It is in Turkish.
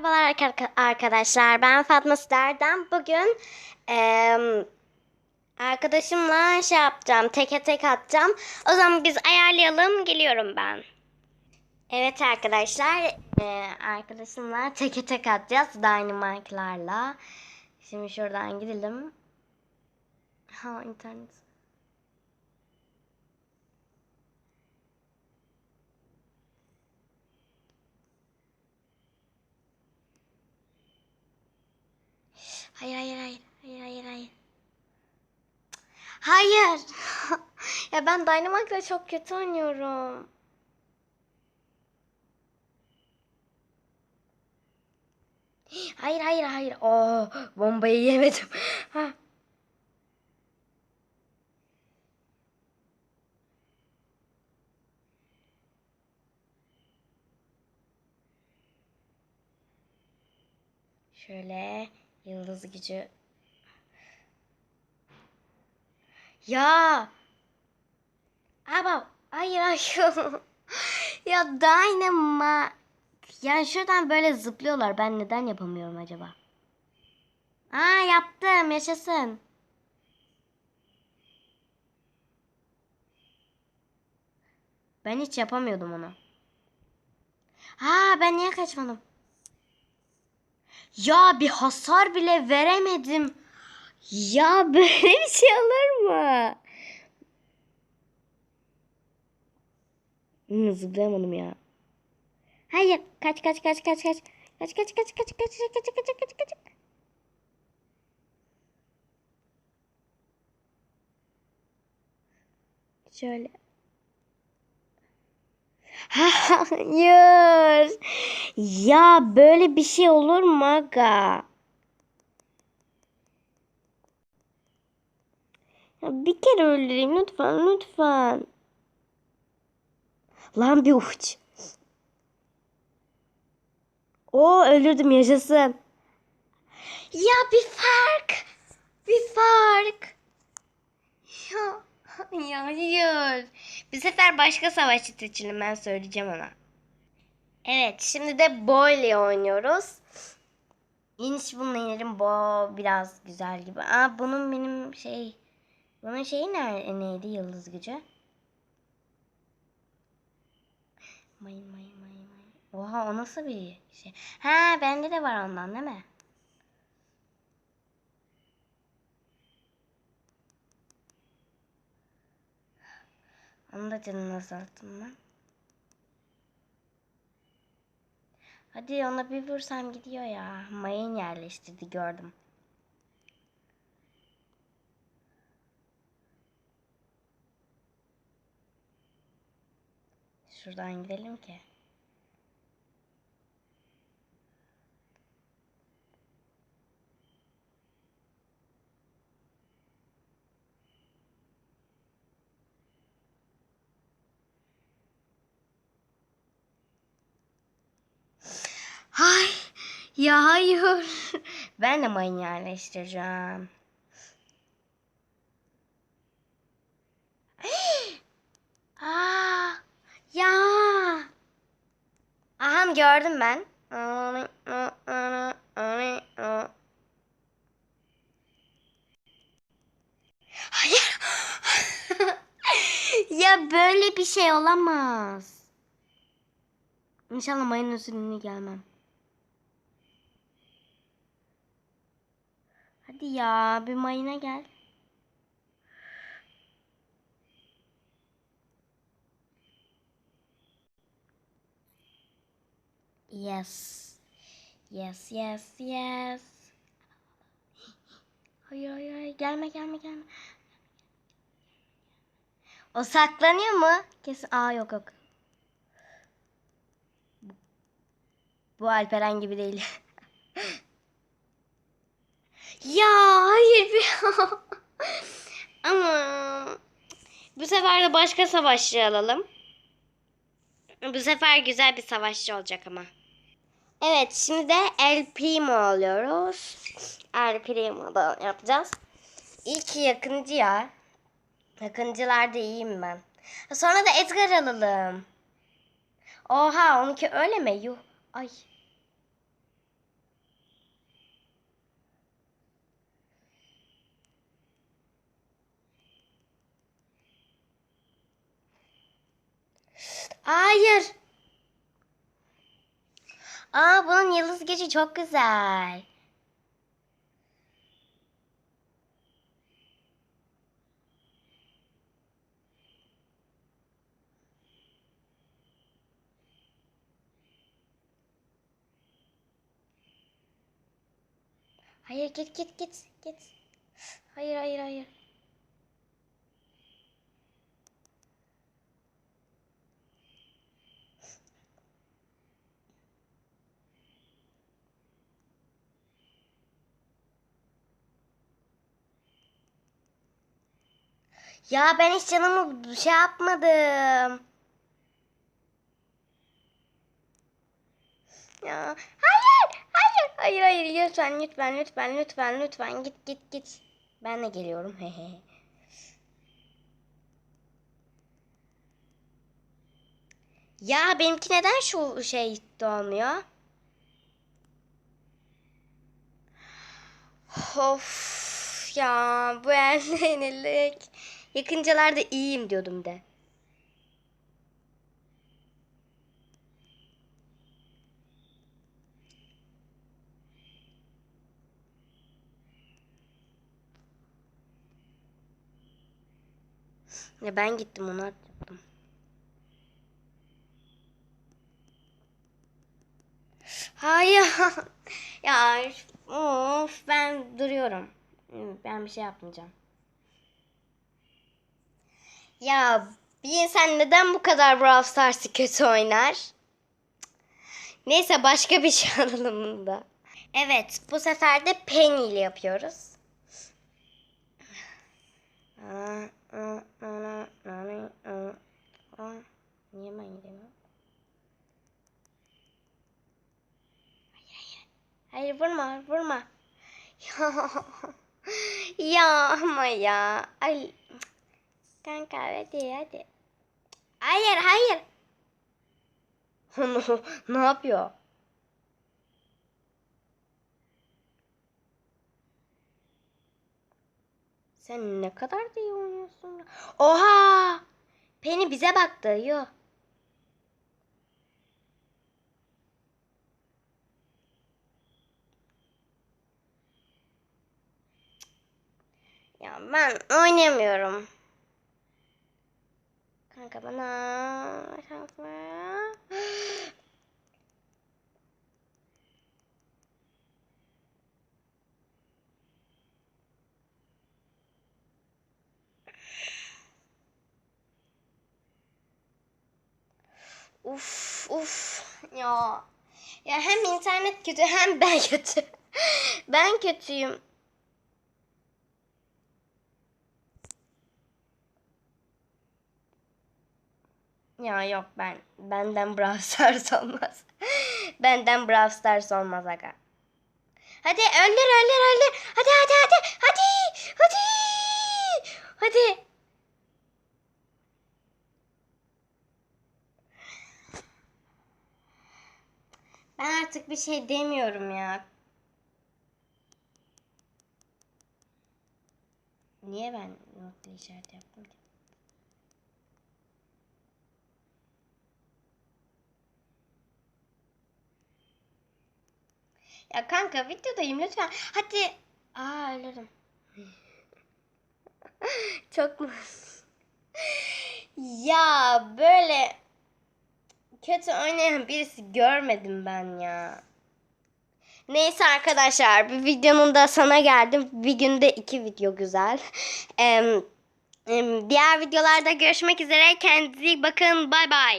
Merhabalar arka- arkadaşlar. Ben Fatma Star'dan. Bugün eee, arkadaşımla şey yapacağım. Teke tek atacağım. O zaman biz ayarlayalım. Geliyorum ben. Evet arkadaşlar. eee, arkadaşımla teke tek atacağız. Dynamite'larla. Şimdi şuradan gidelim. Ha internet. Hayır hayır hayır. Hayır hayır hayır. Hayır. ya ben Dynamite'la çok kötü oynuyorum. Hayır hayır hayır. Oo, bombayı yemedim. Ha. Şöyle yıldız gücü. Ya. Ama hayır hayır. ya Dynamite. Yani şuradan böyle zıplıyorlar. Ben neden yapamıyorum acaba? Aa yaptım. Yaşasın. Ben hiç yapamıyordum onu. Ha ben niye kaçmadım? Ya bir hasar bile veremedim. Ya böyle bir şey olur mu? Hmm, zıplayamadım ya. Hayır. Kaç kaç kaç kaç kaç. Kaç kaç kaç kaç kaç kaç kaç kaç kaç kaç. Şöyle. Hayır. Ya böyle bir şey olur mu aga? Ya bir kere öldüreyim lütfen lütfen. Lan bir uç. O öldürdüm yaşasın. Ya bir fark. Bir fark. Ya, hayır. Bir sefer başka savaşçı seçelim ben söyleyeceğim ona. Evet şimdi de Bo oynuyoruz. İniş bununla inelim. Bo biraz güzel gibi. Aa bunun benim şey... Bunun şeyi ne, neydi yıldız gücü? Mayın mayın mayın mayın. Oha o nasıl bir şey? Ha bende de var ondan değil mi? Onu da canını azalttım ben. Hadi ona bir vursam gidiyor ya. Mayın yerleştirdi gördüm. Şuradan gidelim ki. Hay ya hayır. Ben de mayın yerleştireceğim. Aa, ya. Aha gördüm ben. Hayır. ya böyle bir şey olamaz. İnşallah mayın üzerine gelmem. Hadi ya bir mayına gel. Yes. Yes, yes, yes. Hayır, hayır, hayır. Gelme, gelme, gelme. O saklanıyor mu? Kesin. Aa yok yok. Bu Alperen gibi değil. ya hayır bir. Ama bu sefer de başka savaşçı alalım. Bu sefer güzel bir savaşçı olacak ama. Evet şimdi de El Primo alıyoruz. El Primo'da yapacağız. İlk yakıncı ya. Yakıncılarda iyiyim ben. Sonra da Edgar alalım. Oha onunki öyle mi? Yuh. Ay. Hayır. Aa bunun yıldız geçi çok güzel. Hayır git git git git. Hayır hayır hayır. Ya ben hiç canımı şey yapmadım. Ya hayır, hayır, hayır, hayır lütfen, lütfen, lütfen, lütfen, lütfen git, git, git. Ben de geliyorum. ya benimki neden şu şey dolmuyor? Of ya bu yenilik. Yakıncalarda iyiyim diyordum de. Ya ben gittim onu attım. Hayır. ya of ben duruyorum. Ben bir şey yapmayacağım. Ya bir insan neden bu kadar Brawl Stars'ı kötü oynar? Neyse başka bir şey alalım bunda. Evet bu sefer de Penny ile yapıyoruz. Niye ben gidemiyorum? Hayır vurma vurma. Ya, ya ama ya. Ay. Kanka hadi hadi. Hayır hayır. ne yapıyor? Sen ne kadar da iyi oynuyorsun. Oha! Penny bize baktı. Yo. Ya ben oynamıyorum. Kanka bana şans. Uf uf ya. Ya hem internet kötü hem ben kötü. ben kötüyüm. Ya yok ben benden Brawl Stars olmaz. benden Brawl Stars olmaz aga. Hadi öldür öldür öldür. Hadi hadi hadi hadi hadi. Hadi. Ben artık bir şey demiyorum ya. Niye ben nokta işaret yaptım ki? Ya kanka videodayım lütfen. Hadi. Aa ölürüm. Çok mu? ya böyle kötü oynayan birisi görmedim ben ya. Neyse arkadaşlar bir videonun da sana geldim. Bir günde iki video güzel. Em, diğer videolarda görüşmek üzere. Kendinize iyi bakın. Bay bay.